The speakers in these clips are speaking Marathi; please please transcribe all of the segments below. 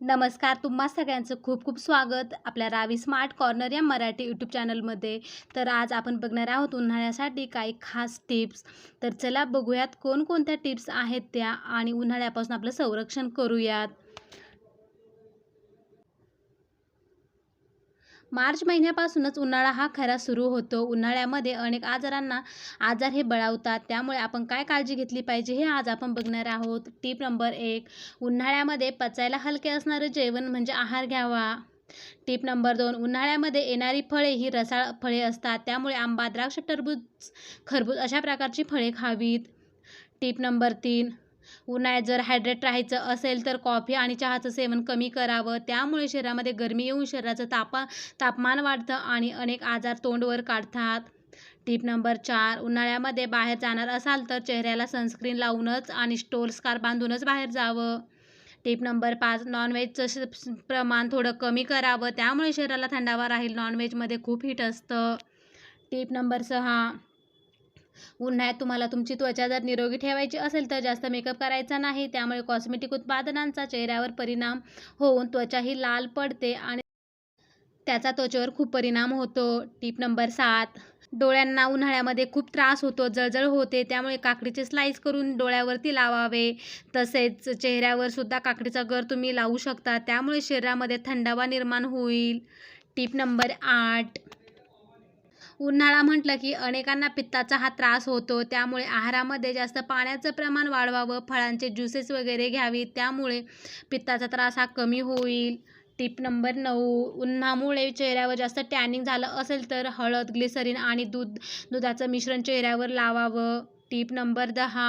नमस्कार तुम्हा सगळ्यांचं खूप खूप स्वागत आपल्या रावी स्मार्ट कॉर्नर या मराठी यूट्यूब चॅनलमध्ये तर आज आपण बघणार आहोत उन्हाळ्यासाठी काही खास टिप्स तर चला बघूयात कोणकोणत्या टिप्स आहेत त्या आणि उन्हाळ्यापासून आपलं संरक्षण करूयात. मार्च महिन्यापासूनच उन्हाळा हा खरा सुरू होतो. उन्हाळ्यामध्ये अनेक आजारांना आजार हे बळावतात. त्यामुळे आपण काय काळजी घेतली पाहिजे हे आज आपण बघणार आहोत. टीप नंबर एक उन्हाळ्यामध्ये पचायला हलके असणारं जेवण म्हणजे आहार घ्यावा. टीप नंबर दोन उन्हाळ्यामध्ये येणारी फळे ही रसाळ फळे असतात. त्यामुळे आंबा द्राक्ष टरबूज खरबूज अशा प्रकारची फळे खावीत. टीप नंबर तीन उन्हाळ्यात जर हायड्रेट राहायचं असेल तर कॉफी आणि चहाचं सेवन कमी करावं. त्यामुळे शरीरामध्ये गरमी येऊन शरीराचं तापा तापमान वाढतं आणि अनेक आजार तोंडवर काढतात. टीप नंबर चार उन्हाळ्यामध्ये बाहेर जाणार असाल तर चेहऱ्याला सनस्क्रीन लावूनच आणि स्टोल स्कार बांधूनच बाहेर जावं. टिप नंबर पाच नॉनव्हेजचं प्रमाण थोडं कमी करावं. त्यामुळे शरीराला थंडावा राहील. नॉनव्हेजमध्ये खूप हिट असतं. टिप नंबर सहा उन्हाळ्यात तुम्हाला तुमची त्वचा जर निरोगी ठेवायची असेल तर जास्त मेकअप करायचा नाही. त्यामुळे कॉस्मेटिक उत्पादनांचा चेहऱ्यावर परिणाम होऊन त्वचा ही लाल पडते आणि त्याचा त्वचेवर खूप परिणाम होतो. टीप नंबर सात डोळ्यांना उन्हाळ्यामध्ये खूप त्रास होतो जळजळ होते त्यामुळे काकडीचे स्लाईस करून डोळ्यावरती लावावे. तसेच चेहऱ्यावर सुद्धा काकडीचा गर तुम्ही लावू शकता त्यामुळे शरीरामध्ये थंडावा निर्माण होईल. टीप नंबर आठ उन्हाळा म्हटलं की अनेकांना पित्ताचा हा त्रास होतो. त्यामुळे आहारामध्ये जास्त पाण्याचं प्रमाण वाढवावं फळांचे ज्युसेस वगैरे घ्यावी त्यामुळे पित्ताचा त्रास हा कमी होईल. टिप नंबर नऊ उन्हामुळे चेहऱ्यावर जास्त टॅनिंग झालं असेल तर हळद ग्लिसरीन आणि दूध दुधाचं मिश्रण चेहऱ्यावर लावावं. टिप नंबर दहा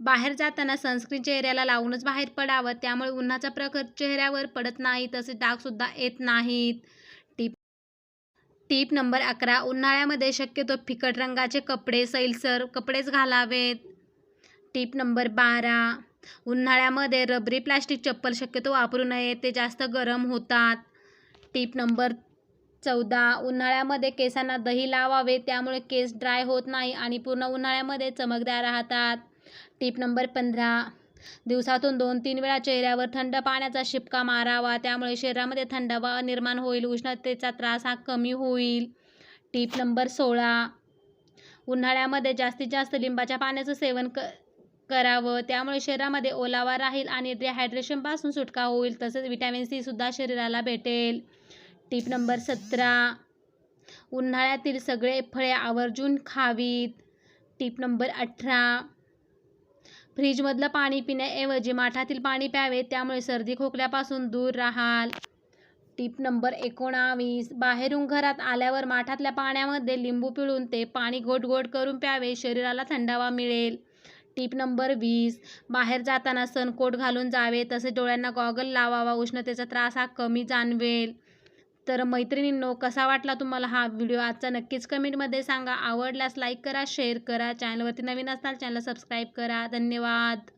बाहेर जाताना सनस्क्रीन चेहऱ्याला लावूनच बाहेर पडावं. त्यामुळे उन्हाचा प्रखर चेहऱ्यावर पडत नाही तसे डागसुद्धा येत नाहीत. टीप नंबर अकरा उन्हाळ्यामध्ये शक्यतो फिकट रंगाचे कपडे सैलसर कपडेच घालावेत. टीप नंबर बारा उन्हाळ्यामध्ये रबरी प्लास्टिक चप्पल शक्यतो वापरू नये ते जास्त गरम होतात. टीप नंबर चौदा उन्हाळ्यामध्ये केसांना दही लावावे त्यामुळे केस ड्राय होत नाही आणि पूर्ण उन्हाळ्यामध्ये चमकदार राहतात. टीप नंबर पंधरा दिवसातून दोन तीन वेळा चेहऱ्यावर थंड पाण्याचा शिपका मारावा त्यामुळे शरीरामध्ये थंडावा निर्माण होईल उष्णतेचा त्रास हा कमी होईल. टीप नंबर सोळा उन्हाळ्यामध्ये जास्तीत जास्त लिंबाच्या पाण्याचं सेवन क करावं त्यामुळे शरीरामध्ये ओलावा राहील आणि डिहायड्रेशनपासून सुटका होईल तसेच विटॅमिन सी सुद्धा शरीराला भेटेल. टीप नंबर सतरा उन्हाळ्यातील सगळे फळे आवर्जून खावीत. टीप नंबर अठरा फ्रीजमधलं पाणी पिण्याऐवजी माठातील पाणी प्यावे त्यामुळे सर्दी खोकल्यापासून दूर राहाल. टीप नंबर एकोणावीस बाहेरून घरात आल्यावर माठातल्या पाण्यामध्ये लिंबू पिळून ते पाणी घोट घोट करून प्यावे शरीराला थंडावा मिळेल. टीप नंबर वीस बाहेर जाताना सनकोट घालून जावे तसे डोळ्यांना गॉगल लावावा उष्णतेचा त्रास हा कमी जाणवेल. तर मैत्रिणींनो कसा वाटला तुम्हाला हा व्हिडिओ? आजचा नक्कीच कमेंटमध्ये सांगा. आवडल्यास लाईक करा शेअर करा. चॅनलवरती नवीन असताल चॅनल सबस्क्राईब करा. धन्यवाद.